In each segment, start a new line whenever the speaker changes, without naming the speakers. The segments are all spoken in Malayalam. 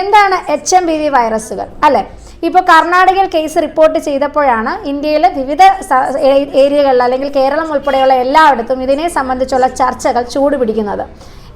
എന്താണ് എച്ച് എം ബി വി വൈറസുകൾ? അല്ലെ? ഇപ്പോൾ കർണാടകയിൽ കേസ് റിപ്പോർട്ട് ചെയ്തപ്പോഴാണ് ഇന്ത്യയിലെ വിവിധ ഏരിയകളിൽ അല്ലെങ്കിൽ കേരളം ഉൾപ്പെടെയുള്ള എല്ലായിടത്തും ഇതിനെ സംബന്ധിച്ചുള്ള ചർച്ചകൾ ചൂടുപിടിക്കുന്നത്.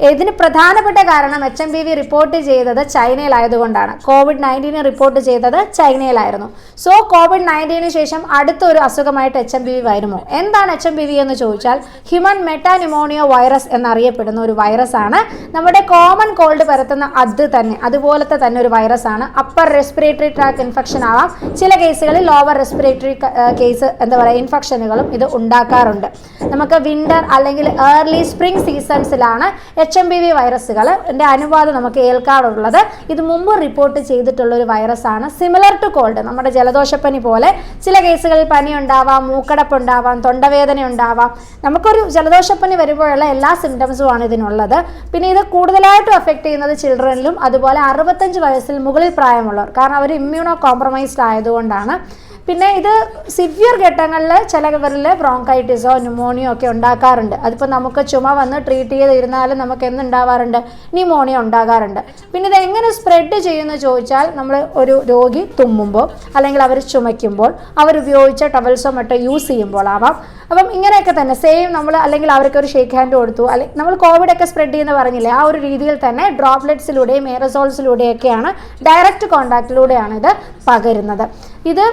ഇതിന് പ്രധാനപ്പെട്ട കാരണം H M P V report ചെയ്തത് ചൈനയിലായതുകൊണ്ടാണ്. കോവിഡ് നയന്റീന് റിപ്പോർട്ട് ചെയ്തത് ചൈനയിലായിരുന്നു. സോ കോവിഡ് നയന്റീന് ശേഷം അടുത്തൊരു അസുഖമായിട്ട് എച്ച് എം ബി വി വരുമോ? എന്താണ് എച്ച് എം ബി വി എന്ന് ചോദിച്ചാൽ ഹ്യൂമൻ മെറ്റാനിമോണിയോ വൈറസ് എന്നറിയപ്പെടുന്ന ഒരു വൈറസ് ആണ്. നമ്മുടെ കോമൺ കോൾഡ് പരത്തുന്ന അത് തന്നെ അതുപോലത്തെ തന്നെ ഒരു വൈറസ് ആണ്. അപ്പർ റെസ്പിറേറ്ററി ട്രാക്ക് ഇൻഫെക്ഷൻ ആവാം. ചില കേസുകളിൽ ലോവർ റെസ്പിറേറ്ററി കേസ് എന്താ പറയുക ഇൻഫെക്ഷനുകളും ഇത് ഉണ്ടാക്കാറുണ്ട്. നമുക്ക് വിന്റർ അല്ലെങ്കിൽ ഏർലി സ്പ്രിംഗ് സീസൺസിലാണ് എച്ച് എം ബി വി വൈറസുകൾ എന്റെ അനുവാദം നമുക്ക് ഏൽക്കാറുള്ളത്. ഇത് മുമ്പ് റിപ്പോർട്ട് ചെയ്തിട്ടുള്ള ഒരു വൈറസാണ് സിമിലർ ടു കോൾഡ് നമ്മുടെ ജലദോഷപ്പനി പോലെ ചില കേസുകളിൽ പനി ഉണ്ടാവാം മൂക്കടപ്പ് ഉണ്ടാവാം തൊണ്ടവേദന ഉണ്ടാവാം. നമുക്കൊരു ജലദോഷപ്പനി വരുമ്പോഴുള്ള എല്ലാ സിംറ്റംസും ആണ് ഇതിനുള്ളത്. പിന്നെ ഇത് കൂടുതലായിട്ടും എഫക്റ്റ് ചെയ്യുന്നത് ചിൽഡ്രനിലും അതുപോലെ അറുപത്തഞ്ച് വയസ്സിൽ മുകളിൽ പ്രായമുള്ളവർ. കാരണം അവർ ഇമ്മ്യൂണോ കോംപ്രമൈസ്ഡ് ആയതുകൊണ്ടാണ്. പിന്നെ ഇത് സിവിയർ ഘട്ടങ്ങളിൽ ചിലവരിൽ ബ്രോങ്കൈറ്റിസോ ന്യൂമോണിയോ ഒക്കെ ഉണ്ടാക്കാറുണ്ട്. അതിപ്പോൾ നമുക്ക് ചുമ വന്ന് ട്രീറ്റ് ചെയ്തിരുന്നാലും നമുക്ക് എന്തുണ്ടാവാറുണ്ട്? ന്യൂമോണിയ ഉണ്ടാകാറുണ്ട്. പിന്നെ ഇത് എങ്ങനെ സ്പ്രെഡ് ചെയ്യുമെന്ന് ചോദിച്ചാൽ നമ്മൾ ഒരു രോഗി തുമ്മുമ്പോൾ അല്ലെങ്കിൽ അവർ ചുമയ്ക്കുമ്പോൾ അവർ ഉപയോഗിച്ച ടവൽസോ മറ്റോ യൂസ് ചെയ്യുമ്പോൾ ആവാം. അപ്പം ഇങ്ങനെയൊക്കെ തന്നെ സെയിം നമ്മൾ അല്ലെങ്കിൽ അവർക്ക് ഒരു ഷേക്ക് ഹാൻഡ് കൊടുത്തു. അല്ലെങ്കിൽ നമ്മൾ കോവിഡ് ഒക്കെ സ്പ്രെഡ് ചെയ്യുന്ന പറഞ്ഞില്ലേ ആ ഒരു രീതിയിൽ തന്നെ ഡ്രോപ്ലെറ്റ്സിലൂടെയും എയറസോൾസിലൂടെയൊക്കെയാണ് ഡയറക്റ്റ് കോണ്ടാക്റ്റിലൂടെയാണ് ഇത് പകരുന്നത്. ഇത്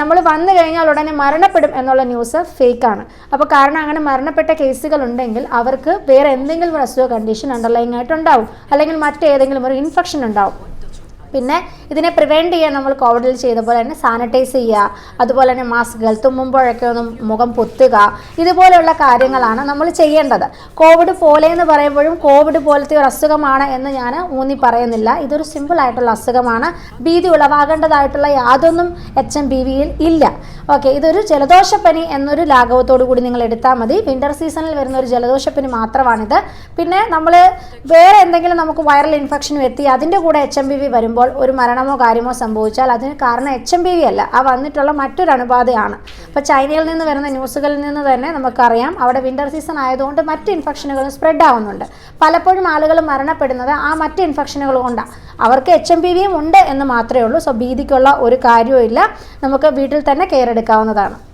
നമ്മൾ വന്നു കഴിഞ്ഞാൽ ഉടനെ മരണപ്പെടും എന്നുള്ള ന്യൂസ് ഫേക്കാണ് അപ്പോൾ കാരണം അങ്ങനെ മരണപ്പെട്ട കേസുകൾ ഉണ്ടെങ്കിൽ അവർക്ക് വേറെ എന്തെങ്കിലും ഒരു അസുഖ കണ്ടീഷൻ അണ്ടർലൈങ് ആയിട്ടുണ്ടാവും അല്ലെങ്കിൽ മറ്റേതെങ്കിലും ഒരു ഇൻഫെക്ഷൻ ഉണ്ടാവും. പിന്നെ ഇതിനെ പ്രിവെന്റ് ചെയ്യാൻ നമ്മൾ കോവിഡിൽ ചെയ്ത പോലെ തന്നെ സാനിറ്റൈസ് ചെയ്യുക. അതുപോലെ തന്നെ മാസ്കുകൾ തുമ്മുമ്പോഴൊക്കെ ഒന്ന് മുഖം പൊത്തുക. ഇതുപോലെയുള്ള കാര്യങ്ങളാണ് നമ്മൾ ചെയ്യേണ്ടത്. കോവിഡ് പോലെ എന്ന് പറയുമ്പോഴും കോവിഡ് പോലത്തെ ഒരു അസുഖമാണ് എന്ന് ഞാൻ ഊന്നി പറയുന്നില്ല. ഇതൊരു സിമ്പിൾ ആയിട്ടുള്ള അസുഖമാണ്. ഭീതി ഉളവാകേണ്ടതായിട്ടുള്ള യാതൊന്നും എച്ച് എം ബി വിയിൽ ഇല്ല. ഓക്കെ ഇതൊരു ജലദോഷപ്പനി എന്നൊരു ലാഘവത്തോടു കൂടി നിങ്ങൾ എടുത്താൽ മതി. വിന്റർ സീസണിൽ വരുന്ന ഒരു ജലദോഷപ്പനി മാത്രമാണിത്. പിന്നെ നമ്മൾ വേറെ എന്തെങ്കിലും നമുക്ക് വൈറൽ ഇൻഫെക്ഷനും എത്തി അതിന്റെ കൂടെ എച്ച് എം ബി വി വരുമ്പോൾ ഒരു മരണമോ കാര്യമോ സംഭവിച്ചാൽ അതിന് കാരണം എച്ച് എം ബി വി അല്ല. ആ വന്നിട്ടുള്ള മറ്റൊരു അണുബാധയാണ്. അപ്പോൾ ചൈനയിൽ നിന്ന് വരുന്ന ന്യൂസുകളിൽ നിന്ന് തന്നെ നമുക്കറിയാം അവിടെ വിന്റർ സീസൺ ആയതുകൊണ്ട് മറ്റ് ഇൻഫെക്ഷനുകളും സ്പ്രെഡ് ആവുന്നുണ്ട്. പലപ്പോഴും ആളുകൾ മരണപ്പെടുന്നത് ആ മറ്റ് ഇൻഫെക്ഷനുകൾ കൊണ്ടാണ് അവർക്ക് എച്ച് എം പി വിയും ഉണ്ട് എന്ന് മാത്രമേ ഉള്ളൂ. സോ ഭീതിക്കുള്ള ഒരു കാര്യവും നമുക്ക് വീട്ടിൽ തന്നെ കെയർ എടുക്കാവുന്നതാണ്.